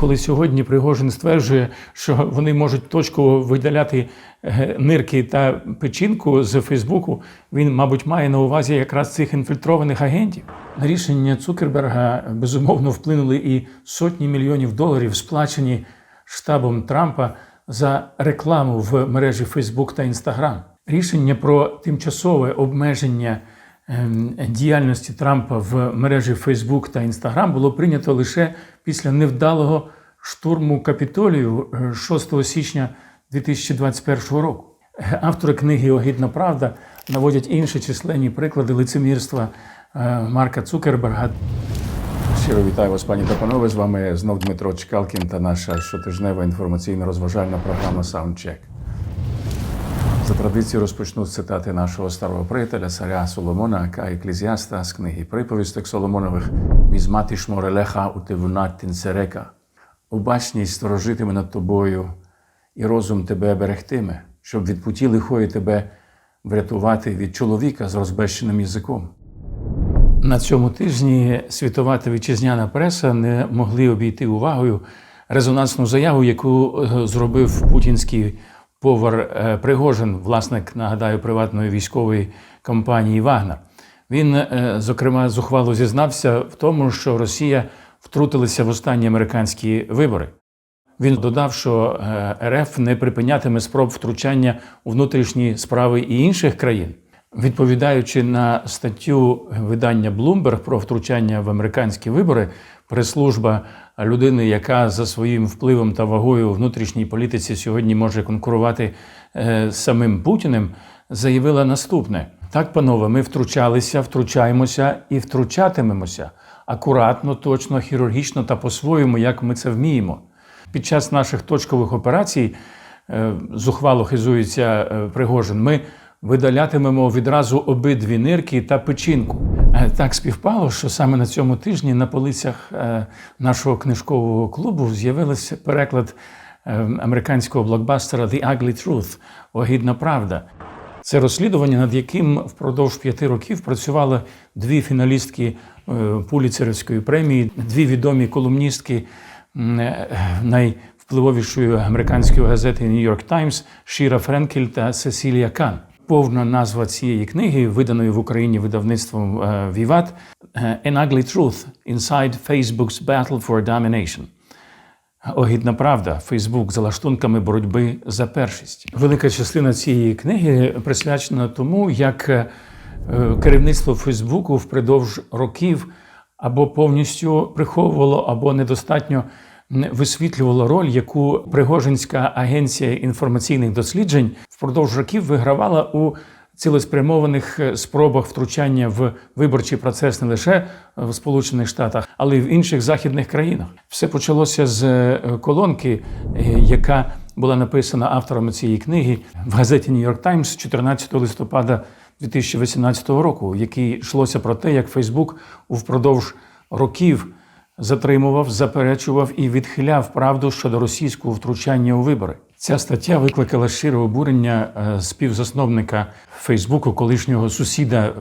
коли сьогодні Пригожин стверджує, що вони можуть точково видаляти е, нирки та печінку з Фейсбуку, він, мабуть, має на увазі якраз цих інфільтрованих агентів. На рішення Цукерберга безумовно вплинули і сотні мільйонів доларів, сплачені штабом Трампа за рекламу в мережі Фейсбук та Інстаграм. Рішення про тимчасове обмеження ем, діяльності Трампа в мережі Фейсбук та Інстаграм було прийнято лише після невдалого штурму Капітолію е, 6 січня 2021 року. Е, Автори книги Огідна правда наводять інші численні приклади лицемірства е, Марка Цукерберга Щиро вітаю вас, пані та панове. З вами знов Дмитро Чкалкін та наша щотижнева інформаційно-розважальна програма Soundcheck. За традицією розпочну з цитати нашого старого приятеля, царя Соломона, Ка Еклезіаста з книги Приповісток Соломонових Мізматиш морелеха утивунат тінцерека. Обачність сторожитиме над тобою, і розум тебе берегтиме, щоб від путі лихої тебе врятувати від чоловіка з розбещеним язиком. На цьому тижні світова та вітчизняна преса не могли обійти увагою резонансну заяву, яку е, зробив путінський повар е, Пригожин, власник, нагадаю, приватної військової компанії Вагнер. Він, е, зокрема, зухвало зізнався в тому, що Росія втрутилася в останні американські вибори. Він додав, що е, РФ не припинятиме спроб втручання у внутрішні справи і інших країн. Відповідаючи на статтю видання Bloomberg про втручання в американські вибори, прес-служба людини, яка за своїм впливом та вагою у внутрішній політиці сьогодні може конкурувати е, з самим Путіним, заявила наступне: так, панове, ми втручалися, втручаємося і втручатимемося акуратно, точно, хірургічно та по-своєму, як ми це вміємо. Під час наших точкових операцій е, зухвало хизується е, Пригожин. Ми видалятимемо відразу обидві нирки та печінку. Е, Так співпало, що саме на цьому тижні на полицях нашого книжкового клубу з'явився переклад американського блокбастера The Ugly Truth Огідна правда. Це розслідування, над яким впродовж п'яти років працювали дві фіналістки е, Пуліцерівської премії, дві відомі колумністки е, найвпливовішої американської газети York Times Шіра Френкель та Сесілія Кан. Повна назва цієї книги, виданої в Україні видавництвом е, Віват An Ugly Truth Inside Facebook's Battle for Domination. Огідна правда, Фейсбук за лаштунками боротьби за першість. Велика частина цієї книги присвячена тому, як е, керівництво Фейсбуку впродовж років або повністю приховувало, або недостатньо висвітлювало роль, яку Пригожинська агенція інформаційних досліджень впродовж років вигравала у цілеспрямованих е, спробах втручання в виборчий процес не лише в Сполучених Штатах, але й в інших західних країнах. Все почалося з е, колонки, е, яка була написана авторами цієї книги в газеті York Times 14 листопада 2018 року, в якій йшлося про те, як Фейсбук впродовж років затримував, заперечував і відхиляв правду щодо російського втручання у вибори. Ця стаття викликала щире обурення е, співзасновника Фейсбуку, колишнього сусіда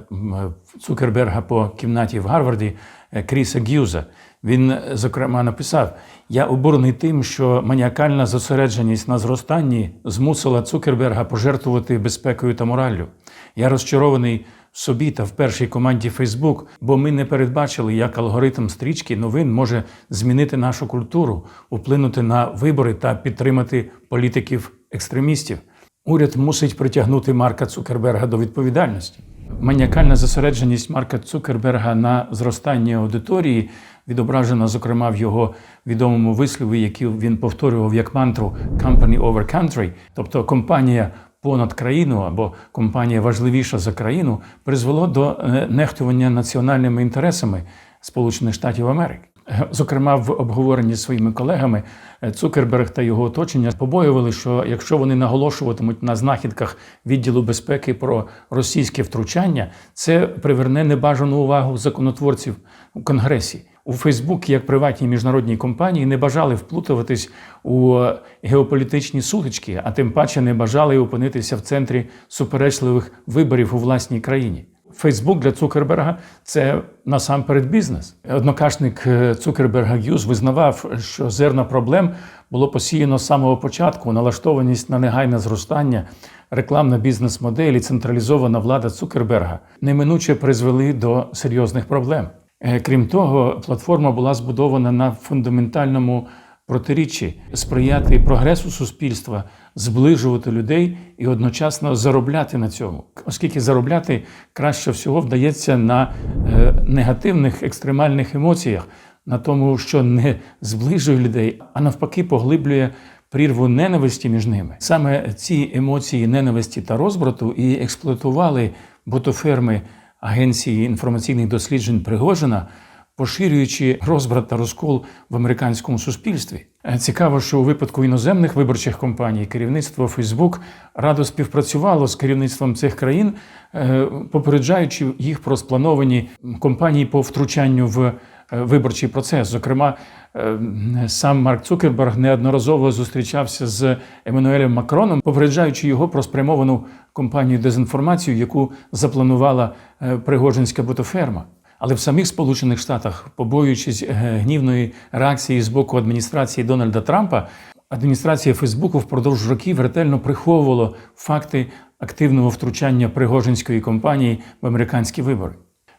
Цукерберга по кімнаті в Гарварді е, Кріса Г'юза. Він, е, зокрема, написав: Я обурений тим, що маніакальна зосередженість на зростанні змусила Цукерберга пожертвувати безпекою та мораллю. Я розчарований собі та в першій команді Facebook, бо ми не передбачили, як алгоритм стрічки новин може змінити нашу культуру, вплинути на вибори та підтримати політиків-екстремістів. Уряд мусить притягнути Марка Цукерберга до відповідальності. Маніакальна зосередженість Марка Цукерберга на зростанні аудиторії відображена, зокрема, в його відомому вислові, який він повторював як мантру «company over country», тобто компанія понад країну або компанія важливіша за країну, призвело до е, нехтування національними інтересами Сполучених Штатів Америки. Зокрема, в обговоренні з своїми колегами е, Цукерберг та його оточення побоювали, що якщо вони наголошуватимуть на знахідках відділу безпеки про російське втручання, це приверне небажану увагу законотворців у Конгресі. У Фейсбук, як приватній міжнародній компанії, не бажали вплутуватись у геополітичні сутички, а тим паче не бажали опинитися в центрі суперечливих виборів у власній країні. Фейсбук для Цукерберга це насамперед бізнес. Однокашник е, Цукерберга Гюз визнавав, що зерно проблем було посіяно з самого початку. Налаштованість на негайне зростання, рекламна бізнес-модель і централізована влада Цукерберга неминуче призвели до серйозних проблем. Е, Крім того, платформа була збудована на фундаментальному протиріччі сприяти прогресу суспільства, зближувати людей і одночасно заробляти на цьому, оскільки заробляти краще всього вдається на е, негативних екстремальних емоціях, на тому, що не зближує людей, а навпаки, поглиблює. Прірву ненависті між ними саме ці емоції ненависті та розбрату і експлуатували ботоферми Агенції інформаційних досліджень Пригожина, поширюючи розбрат та розкол в американському суспільстві. Е, Цікаво, що у випадку іноземних виборчих компаній керівництво Фейсбук радо співпрацювало з керівництвом цих країн, е, попереджаючи їх про сплановані компанії по втручанню в виборчий процес. Зокрема, е, сам Марк Цукерберг неодноразово зустрічався з Еммануелем Макроном, попереджаючи його про спрямовану компанію дезінформацію, яку запланувала е, Пригожинська ботоферма. Але в самих Сполучених Штатах, побоюючись е, гнівної реакції з боку адміністрації Дональда Трампа, адміністрація Фейсбуку впродовж років ретельно приховувала факти активного втручання Пригожинської компанії в американські вибори.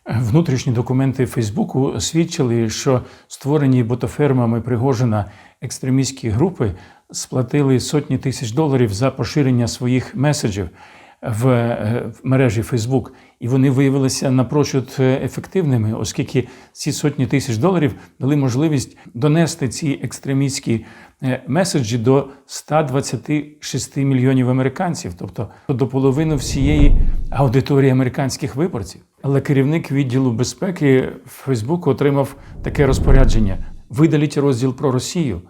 Внутрішні документи Фейсбуку свідчили, що створені ботофермами Пригожина екстремістські групи сплатили сотні тисяч доларів за поширення своїх меседжів в е, мережі Фейсбук, і вони виявилися напрочуд е, ефективними, оскільки ці сотні тисяч доларів дали можливість донести ці екстремістські е, меседжі до 126 мільйонів американців, тобто до половини всієї аудиторії американських виборців. Але керівник відділу безпеки Фейсбуку отримав таке розпорядження: видаліть розділ про Росію.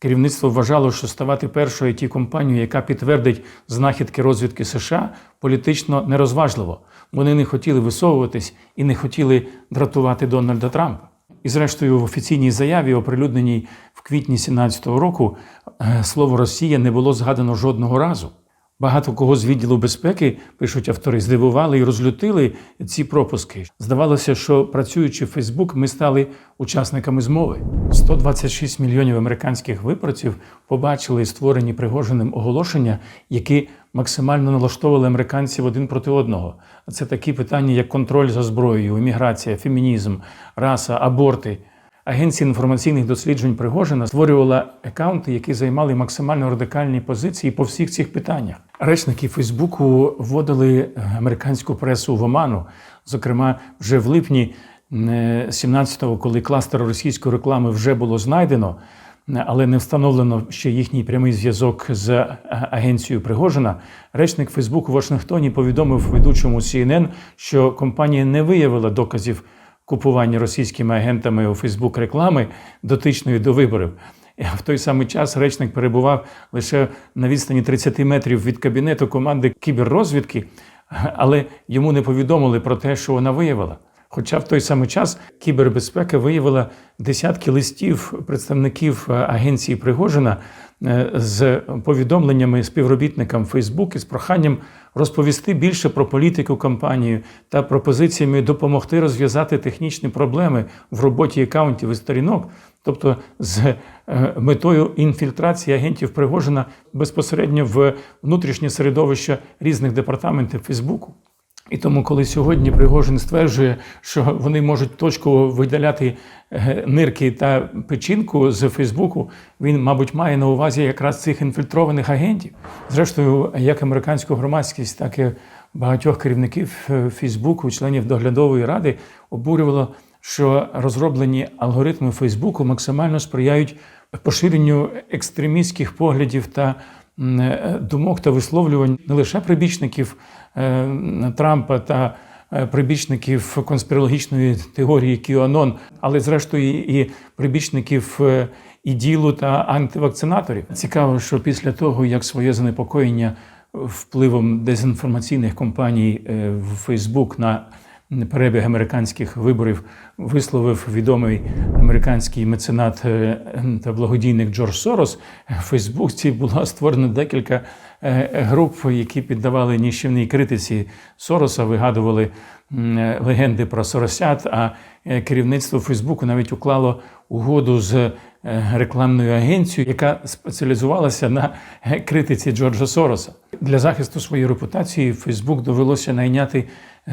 Керівництво вважало, що ставати першою it компанією, яка підтвердить знахідки розвідки США, політично нерозважливо. Вони не хотіли висовуватись і не хотіли дратувати Дональда Трампа. І, зрештою, в офіційній заяві, оприлюдненій в квітні 2017 року, е, слово Росія не було згадано жодного разу. Багато кого з відділу безпеки, пишуть автори, здивували і розлютили ці пропуски. Здавалося, що працюючи в Фейсбук, ми стали учасниками змови. 126 мільйонів американських виборців побачили створені Пригожиним оголошення, які максимально налаштовували американців один проти одного. Це такі питання, як контроль за зброєю, імміграція, фемінізм, раса, аборти. Агенція інформаційних досліджень Пригожина створювала акаунти, які займали максимально радикальні позиції по всіх цих питаннях. Речники Фейсбуку вводили американську пресу в оману. Зокрема, вже в липні 17-го, коли кластер російської реклами вже було знайдено, але не встановлено ще їхній прямий зв'язок з агенцією Пригожина. Речник Фейсбуку в Вашингтоні повідомив ведучому CNN, що компанія не виявила доказів купування російськими агентами у Фейсбук реклами дотичної до виборів. В той самий час речник перебував лише на відстані 30 метрів від кабінету команди кіберрозвідки, але йому не повідомили про те, що вона виявила. Хоча в той самий час кібербезпека виявила десятки листів представників агенції Пригожина е, з повідомленнями співробітникам Фейсбук із проханням розповісти більше про політику компанії та пропозиціями допомогти розв'язати технічні проблеми в роботі акаунтів і сторінок, тобто з е, метою інфільтрації агентів Пригожина безпосередньо в внутрішнє середовище різних департаментів Фейсбуку. І тому, коли сьогодні Пригожин стверджує, що вони можуть точково видаляти е, нирки та печінку з Фейсбуку, він, мабуть, має на увазі якраз цих інфільтрованих агентів. Зрештою, як американську громадськість, так і багатьох керівників е, Фейсбуку, членів доглядової ради, обурювало, що розроблені алгоритми Фейсбуку максимально сприяють поширенню екстремістських поглядів та е, думок та висловлювань не лише прибічників Трампа та е, прибічників конспірологічної теорії Кіанон, але зрештою і прибічників іділу та антивакцинаторів. Цікаво, що після того, як своє занепокоєння впливом дезінформаційних компаній в Фейсбук на перебіг американських виборів висловив відомий американський меценат е, та благодійник Джордж Сорос. В Фейсбуці було створено декілька е, груп, які піддавали ніщівній критиці Сороса, вигадували е, легенди про соросят. А керівництво Фейсбуку навіть уклало угоду з рекламною агенцією, яка спеціалізувалася на критиці Джорджа Сороса. Для захисту своєї репутації Фейсбук довелося найняти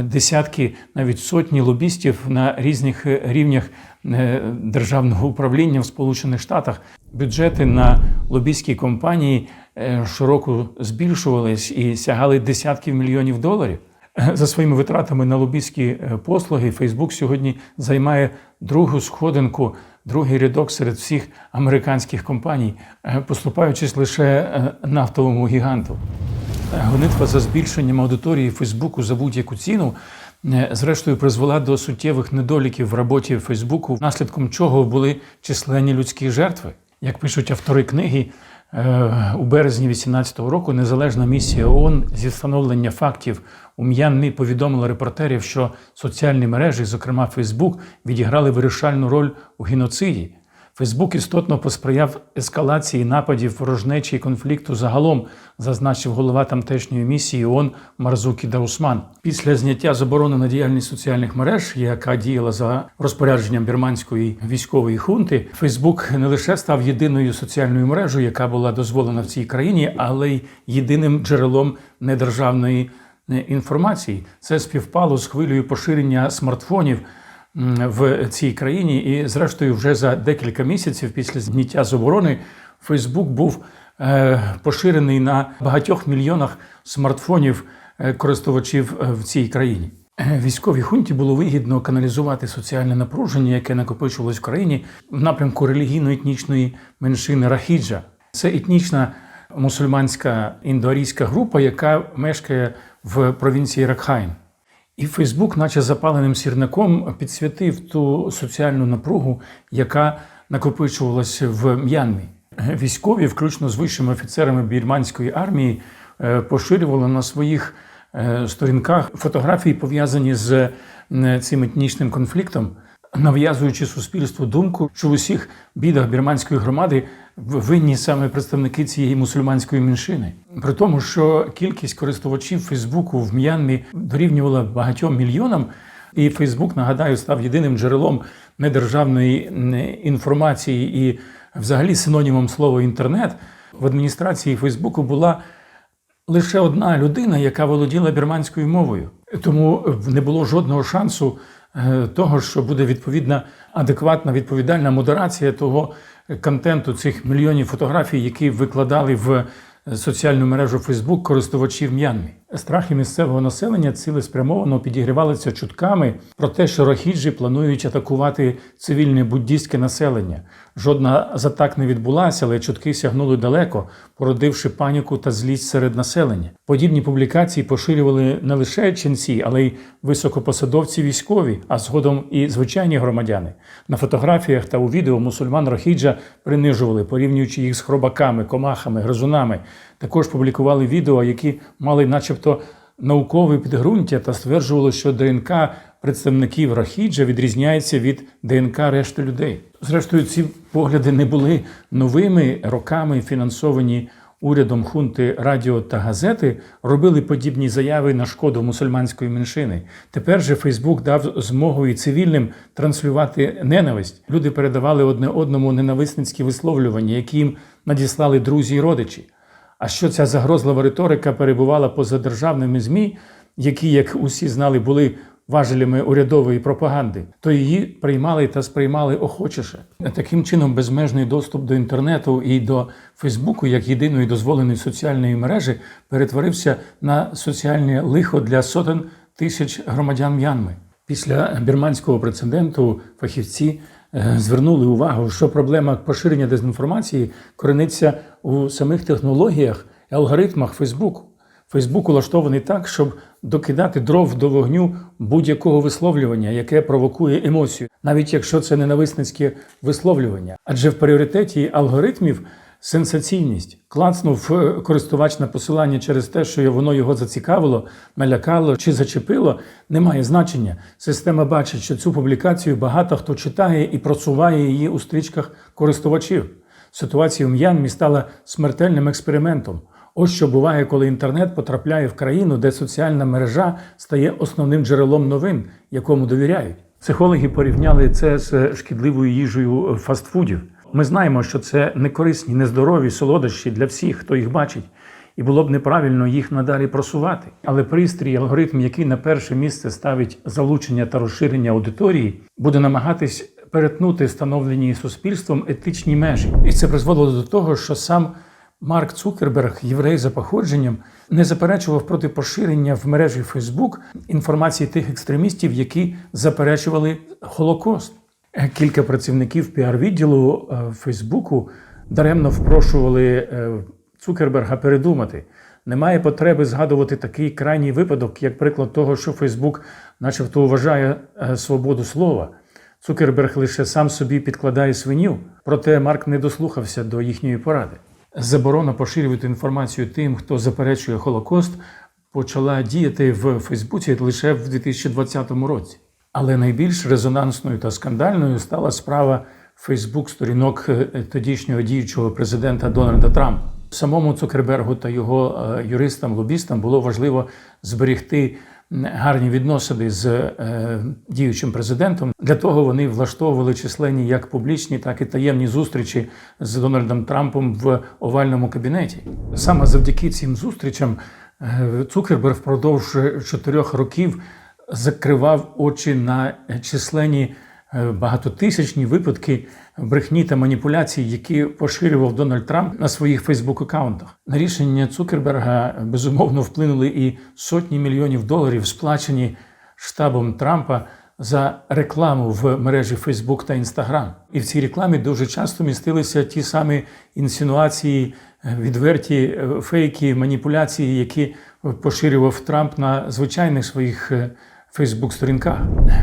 десятки, навіть сотні лобістів на різних рівнях е, державного управління в Сполучених Штатах. Бюджети на лобістські компанії е, щороку збільшувались і сягали десятків мільйонів доларів. Е, За своїми витратами на лобістські послуги, Фейсбук сьогодні займає другу сходинку, другий рядок серед всіх американських компаній, поступаючись лише нафтовому гіганту. Гонитва за збільшенням аудиторії Фейсбуку за будь-яку ціну. е, Зрештою, призвела до суттєвих недоліків в роботі Фейсбуку, наслідком чого були численні людські жертви. Як пишуть автори книги, е, у березні 2018 року незалежна місія ООН зі встановлення фактів у М'янмі повідомила репортерів, що соціальні мережі, зокрема Фейсбук, відіграли вирішальну роль у геноциді. Фейсбук істотно посприяв ескалації нападів ворожнечі і конфлікту загалом, зазначив голова тамтешньої місії ООН Марзукі Даусман. Після зняття заборони на діяльність соціальних мереж, яка діяла за розпорядженням бірманської військової хунти, Фейсбук не лише став єдиною соціальною мережею, яка була дозволена в цій країні, але й єдиним джерелом недержавної е, інформації. Це співпало з хвилею поширення смартфонів в цій країні. І, зрештою, вже за декілька місяців після зняття заборони Фейсбук був е, поширений на багатьох мільйонах смартфонів е, користувачів е, в цій країні. Військовій хунті було вигідно каналізувати соціальне напруження, яке накопичувалось в країні в напрямку релігійно-етнічної меншини Рахіджа. Це етнічна мусульманська індоарійська група, яка мешкає в провінції Ракхайн. І Фейсбук, наче запаленим сірником, підсвятив ту соціальну напругу, яка накопичувалася в М'янмі. Військові, включно з вищими офіцерами бірманської армії, е, поширювали на своїх е, сторінках фотографії, пов'язані з е, цим етнічним конфліктом, нав'язуючи суспільству думку, що в усіх бідах бірманської громади винні саме представники цієї мусульманської меншини. При тому, що кількість користувачів Фейсбуку в М'янмі дорівнювала багатьом мільйонам, і Фейсбук, нагадаю, став єдиним джерелом недержавної інформації і, взагалі, синонімом слова інтернет в адміністрації Фейсбуку була лише одна людина, яка володіла бірманською мовою. Тому не було жодного шансу того, що буде відповідна адекватна відповідальна модерація того контенту цих мільйонів фотографій, які викладали в соціальну мережу Фейсбук користувачів М'янмі. Страхи місцевого населення цілеспрямовано підігрівалися чутками про те, що рахіджі планують атакувати цивільне буддійське населення. Жодна з атак не відбулася, але чутки сягнули далеко, породивши паніку та злість серед населення. Подібні публікації поширювали не лише ченці, але й високопосадовці військові, а згодом і звичайні громадяни. На фотографіях та у відео мусульман Рохіджа принижували, порівнюючи їх з хробаками, комахами, гризунами. Також публікували відео, які мали, начебто, наукове підґрунтя та стверджували, що ДНК представників Рахіджа відрізняється від ДНК решти людей. Зрештою, ці погляди не були новими роками фінансовані урядом хунти радіо та газети робили подібні заяви на шкоду мусульманської меншини. Тепер же Фейсбук дав змогу і цивільним транслювати ненависть. Люди передавали одне одному ненависницькі висловлювання, які їм надіслали друзі і родичі. А що ця загрозлива риторика перебувала поза державними ЗМІ, які, як усі знали, були важелями урядової пропаганди, то її приймали та сприймали охочіше. Таким чином, безмежний доступ до інтернету і до Фейсбуку, як єдиної дозволеної соціальної мережі, перетворився на соціальне лихо для сотень тисяч громадян М'янми. Після бірманського прецеденту фахівці звернули увагу, що проблема поширення дезінформації корениться у самих технологіях і алгоритмах Фейсбуку. Фейсбук улаштований так, щоб докидати дров до вогню будь-якого висловлювання, яке провокує емоцію, навіть якщо це ненависницьке висловлювання. Адже в пріоритеті алгоритмів Сенсаційність клацнув е, користувач на посилання через те, що воно його зацікавило, налякало чи зачепило, не має значення. Система бачить, що цю публікацію багато хто читає і просуває її у стрічках користувачів. Ситуація у М'янмі стала смертельним експериментом. Ось що буває, коли інтернет потрапляє в країну, де соціальна мережа стає основним джерелом новин, якому довіряють. Психологи порівняли це з шкідливою їжею фастфудів. Ми знаємо, що це некорисні, нездорові солодощі для всіх, хто їх бачить, і було б неправильно їх надалі просувати. Але пристрій, алгоритм, який на перше місце ставить залучення та розширення аудиторії, буде намагатись перетнути встановлені суспільством етичні межі. І це призводило до того, що сам Марк Цукерберг, єврей за походженням, не заперечував проти поширення в мережі Фейсбук інформації тих екстремістів, які заперечували Холокост. Кілька працівників піар-відділу е, Фейсбуку даремно впрошували е, Цукерберга передумати. Немає потреби згадувати такий крайній випадок, як приклад того, що Фейсбук, начебто, вважає е, свободу слова. Цукерберг лише сам собі підкладає свиню, проте Марк не дослухався до їхньої поради. Заборона поширювати інформацію тим, хто заперечує Холокост, почала діяти в Фейсбуці лише в 2020 році. Але найбільш резонансною та скандальною стала справа Фейсбук сторінок е, тодішнього діючого президента Дональда Трампа. Самому Цукербергу та його е, юристам-лобістам було важливо зберегти гарні відносини з е, діючим президентом. Для того вони влаштовували численні як публічні, так і таємні зустрічі з Дональдом Трампом в овальному кабінеті. Саме завдяки цим зустрічам Цукерберг впродовж чотирьох років закривав очі на численні багатотисячні випадки брехні та маніпуляцій, які поширював Дональд Трамп на своїх Фейсбук-аккаунтах. На рішення Цукерберга безумовно вплинули і сотні мільйонів доларів, сплачені штабом Трампа за рекламу в мережі Фейсбук та Інстаграм. І в цій рекламі дуже часто містилися ті самі інсинуації, відверті фейки, маніпуляції, які поширював Трамп на звичайних своїх Фейсбук-сторінках.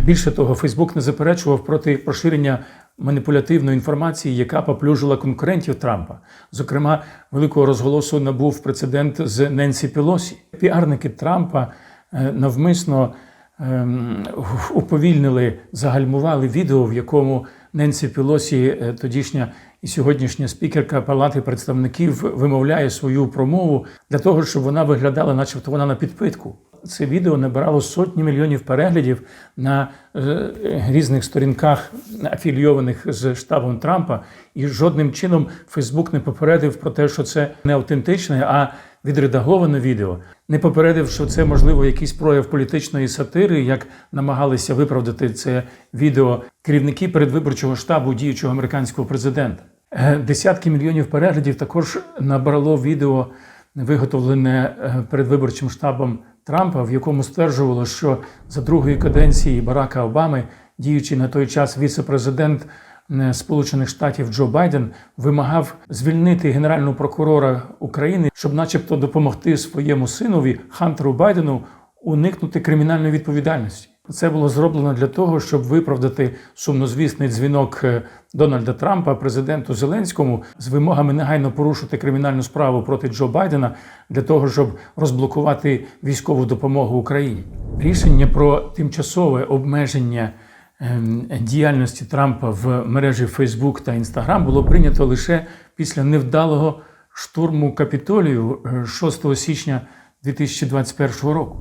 Більше того, Фейсбук не заперечував проти поширення маніпулятивної інформації, яка поплюжила конкурентів Трампа. Зокрема, великого розголосу набув прецедент з Ненсі Пілосі. Піарники Трампа навмисно ем, уповільнили, загальмували відео, в якому Ненсі Пілосі, тодішня і сьогоднішня спікерка Палати представників, вимовляє свою промову для того, щоб вона виглядала, начебто вона на підпитку це відео набирало сотні мільйонів переглядів на е, різних сторінках, афілійованих з штабом Трампа, і жодним чином Фейсбук не попередив про те, що це не автентичне, а відредаговане відео. Не попередив, що це можливо якийсь прояв політичної сатири, як намагалися виправдати це відео керівники передвиборчого штабу діючого американського президента. Е, десятки мільйонів переглядів також набрало відео, виготовлене е, передвиборчим штабом Трампа, в якому стверджувало, що за другої каденції Барака Обами, діючий на той час віце-президент Сполучених Штатів Джо Байден, вимагав звільнити генерального прокурора України, щоб, начебто, допомогти своєму синові Хантеру Байдену уникнути кримінальної відповідальності. Це було зроблено для того, щоб виправдати сумнозвісний дзвінок е, Дональда Трампа президенту Зеленському з вимогами негайно порушити кримінальну справу проти Джо Байдена для того, щоб розблокувати військову допомогу Україні. Рішення про тимчасове обмеження ем, діяльності Трампа в мережі Facebook та Instagram було прийнято лише після невдалого штурму капітолію 6 е, січня 2021 року.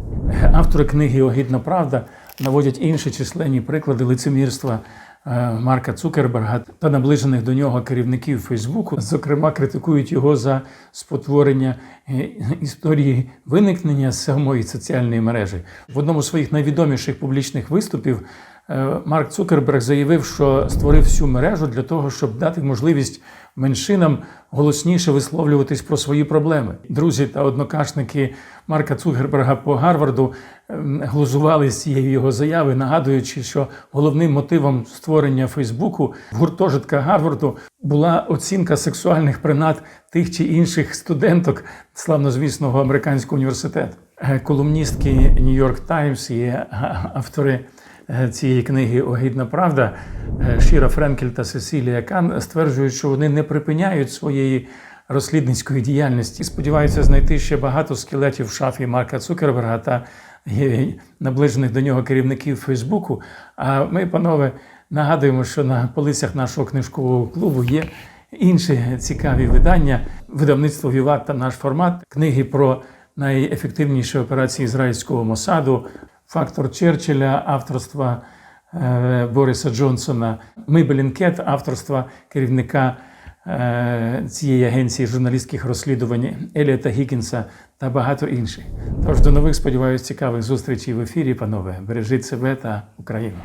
Автори книги Огідна Правда наводять інші численні приклади лицемірства е, Марка Цукерберга та наближених до нього керівників Фейсбуку. Зокрема, критикують його за спотворення е, історії виникнення самої соціальної мережі. В одному з своїх найвідоміших публічних виступів е, Марк Цукерберг заявив, що створив всю мережу для того, щоб дати можливість меншинам голосніше висловлюватись про свої проблеми. Друзі та однокашники Марка Цукерберга по Гарварду ем, глузували з цієї його заяви, нагадуючи, що головним мотивом створення Фейсбуку в гуртожитка Гарварду була оцінка сексуальних принад тих чи інших студенток славнозвісного американського університету. Е, колумністки York Times і автори. Е, цієї книги Огідна Правда Шіра Френкель та Сесілія Кан стверджують, що вони не припиняють своєї розслідницької діяльності. Сподіваюся знайти ще багато скелетів в шафі Марка Цукерберга та е, наближених до нього керівників Фейсбуку. А ми, панове, нагадуємо, що на полицях нашого книжкового клубу є інші цікаві видання. Видавництво Віват та наш формат книги про найефективніші операції ізраїльського Мосаду, фактор Черчилля, авторства е, Бориса Джонсона, Мибелінкет, авторства керівника е, цієї агенції журналістських розслідувань Еліота Гікінса та багато інших. Тож до нових сподіваюся цікавих зустрічей в ефірі, панове. Бережіть себе та Україну.